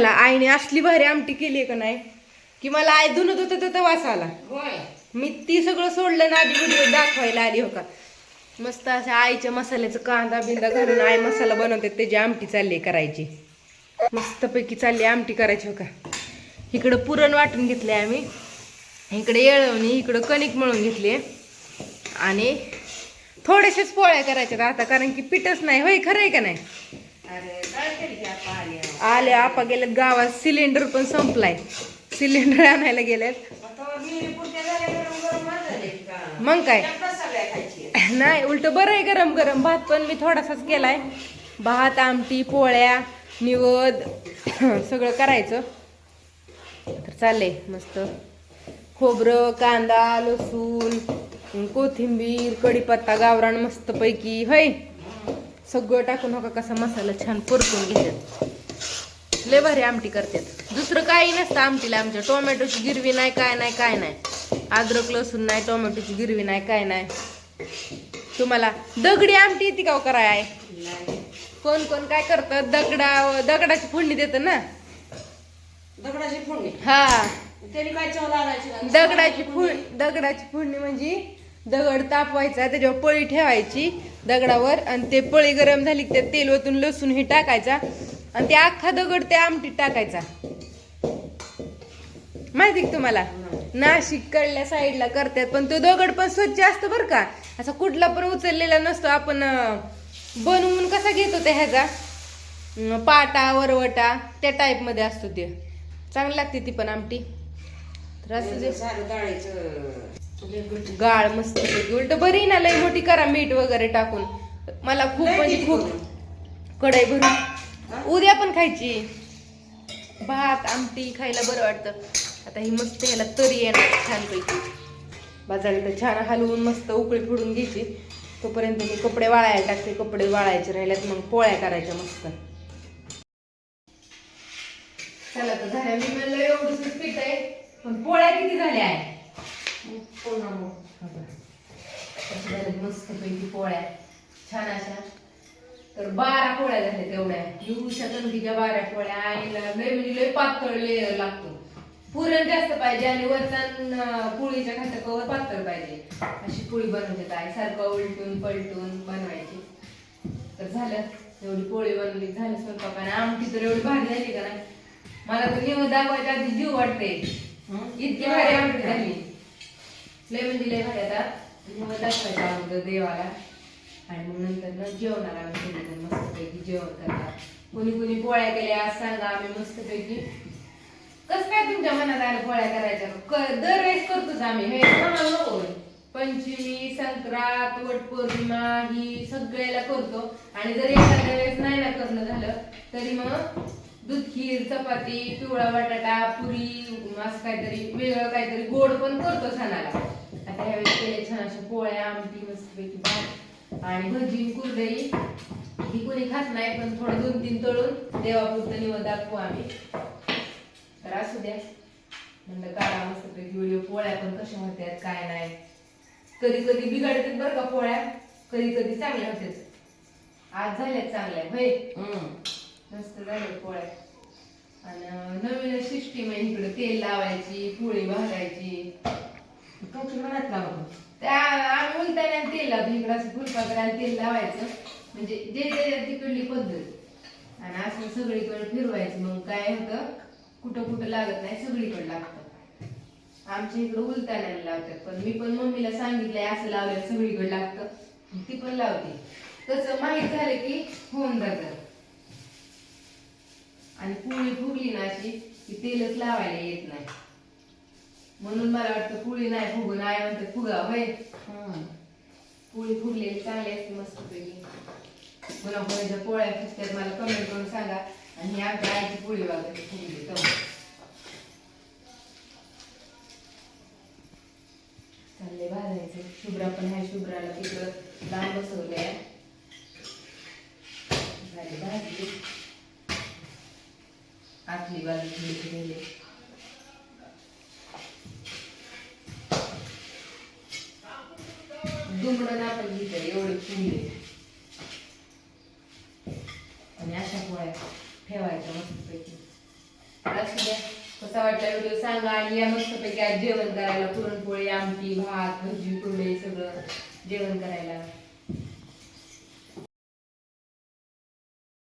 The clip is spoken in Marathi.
चला आईने असली भारी आमटी केली का नाही? की मला आई धुनत होतं तर वास आला मी ती सगळं सोडलं ना आधी व्हिडिओ दाखवायला आली हो का? मस्त अशा आईच्या मसाल्याचं कांदा बिंदा घालून आई मसाला बनवते त्याची आमटी चालली आहे करायची. मस्तपैकी चालली आमटी करायची हो का? इकडं पुरण वाटून घेतले आम्ही. इकडे येळवणी इकडं कणिक मळून घेतली आणि थोडेसेच पोळ्या करायच्यात आता कारण की पिठच नाही. होय खरं आहे का नाही? अरे आले आपा गेलेत गावात. सिलेंडर पण संपलाय. सिलेंडर आणायला गेलेत. मग काय? नाही उलट बरं आहे गरम गरम भात पण मी थोडासाच केलाय. भात आमटी पोळ्या निवद सगळं करायचं. तर चाललंय मस्त. खोबरं कांदा लसूण कोथिंबीर कढीपत्ता गावरान मस्त पैकी होय? सगळं टाकून हो का कसा मसाला छान परतून घेतात. लय भारी आमटी करतात. दुसरं काही नसतं आमटीला आमच्या. टोमॅटोची गिरवी नाही काय नाही काय नाही. अद्रक लसूण नाही टोमॅटोची गिरवी नाही काय नाही. तुम्हाला दगडी आमटी येते का हो कराय? आहे कोण कोण काय करतं? दगडा दगडाची फोडणी देतं ना? दगडाची फोडणी? हा. काय? दगडाची फोड दगडाची फोडणी म्हणजे दगड तापवायचा त्याच्यावर पळी ठेवायची दगडावर आणि ते पळी गरम झाली की ते तेल वतून लसूण हे टाकायचा आणि ते अख्खा दगड त्या आमटीत टाकायचा. माहिती तुम्हाला? नाशिक कडल्या साईडला करतात पण तो दगड पण स्वच्छ असतो बरं का. असा कुठला पण उचललेला नसतो आपण बनवून कसा घेतो त्या ह्याचा? पाटा वरवटा त्या टाईपमध्ये असतो ते. चांगली लागते ती पण आमटी. तर असं गाळ मस्त उलट बरी ना लई मोठी करा मीठ वगैरे टाकून. मला खूप म्हणजे खूप. कढई भरून. उद्या पण खायची. भात आमटी खायला बरं वाटतं. आता ही मस्त ह्याला तरी येणार छानपैकी. बाजारात तर छान हलवून मस्त उकळी फोडून घ्यायची. तोपर्यंत मी कपडे वाळायला टाकते. कपडे वाळायचे राहिल्यात मग पोळ्या करायच्या मस्त. चला तर झाल्या मी म्हणलं एवढंच पीठ आहे. पण पोळ्या किती झाल्या? आहे पुन्हा मग. मस्त पैकी पोळ्या. छान अशा. तर बारा पोळ्या झाल्या तेवढ्या येऊच्या कणकीच्या बारा पोळ्या. आईला लय म्हणजे लय पातळ लेअर लागतो. पुरण जास्त पाहिजे आणि वरचा पोळीच्या खात्यावर पातळ पाहिजे. अशी पोळी बनवते आई. सारखं उलटून पलटून बनवायची. तर झालं. एवढी पोळी बनवली. झाली स्वयंपाक. आणि आमटी तर एवढी भारी झाली का नाही? मला तर निवड दाखवायच्या आधी जीव वाटते इतकी भारी आमटी झाली. लय म्हणजे लय भारी आता. निवड दाखवायचा अगोदर देवाला. आणि मग नंतर ना जेवणार आम्ही सगळेजण मस्तपैकी जेवण करणार कोणी कोणी पोळ्या केल्या आज सांगा आम्ही मस्तपैकी. कस काय तुमच्या मनात आलं पोळ्या करायच्या? दर दरवेळेस करतोच आम्ही. हे कोणाला नको पंचमी संक्रांत वटपौर्णिमा ही सगळ्याला करतो. आणि जर एखाद्या वेळेस नाही ना करणं झालं तरी मग दूध खीर चपाती पिवळा बटाटा पुरी असं काहीतरी वेगळं काहीतरी गोड पण करतो सणाला. आता ह्यावेळेस केले छान अशा पोळ्या आमटी मस्तपैकी भात आणि भजी कुरडई. ही कोणी खात नाही पण थोडं दोन तीन तळून देवापुरतं निवड दाखवू आम्ही. तर असू द्या. म्हणलं काढा मस्तपैकी व्हिडिओ पोळ्या पण कशा होत्यात काय नाही. कधी कधी बिघडतात बरं का पोळ्या. कधी कधी चांगल्या होत्यात. आज झाल्यात चांगल्या. होय. मस्त झाले पोळ्या. आणि नवीन सिस्टीम आहे इकडे तेल लावायची पोळी भाजायची. तुमच्या मनात लावतो त्या आम्ही उलटाने तेल लावतो. इकडं असं फुलपाकड्याला तेल लावायचं. म्हणजे जे जे तिकडली पद्धत. आणि असं सगळीकडे फिरवायचं. मग काय होतं? कुठं कुठं लागत नाही सगळीकडे लागतं. आमच्या इकडे उलटाण्याला लावतात. पण मी पण मम्मीला सांगितलंय असं लावलं सगळीकडे लागतं. ती पण लावते. तसं माहीत झालं की होऊन जातं. आणि पोळी फुगली ना अशी की तेलच लावायला येत नाही. म्हणून मला वाटतं पोळी नाही फुगू नाही म्हणते फुगा होय. पोळी फुगलेली चांगली असते मस्त पैकी पुन्हा कोणाच्या पोळ्या फुसत्यात मला कमेंट करून सांगा. आणि आमच्या आईची पोळी वगैरे फुगली तर. चालले भाजायचं शुभ्रा पण आहे शुभ्राला तिकडं लांब बसवलंय. झाली भाजली आतली बाजू गेली. दुमडं आपण घेतलं एवढी फुले आणि अशा पोळ्या ठेवायच्या मस्तपैकी. असू द्या कसा वाटला व्हिडिओ सांगा आणि या मस्तपैकी आज जेवण करायला पुरणपोळी आमटी भात भजी कुरडई सगळं जेवण करायला.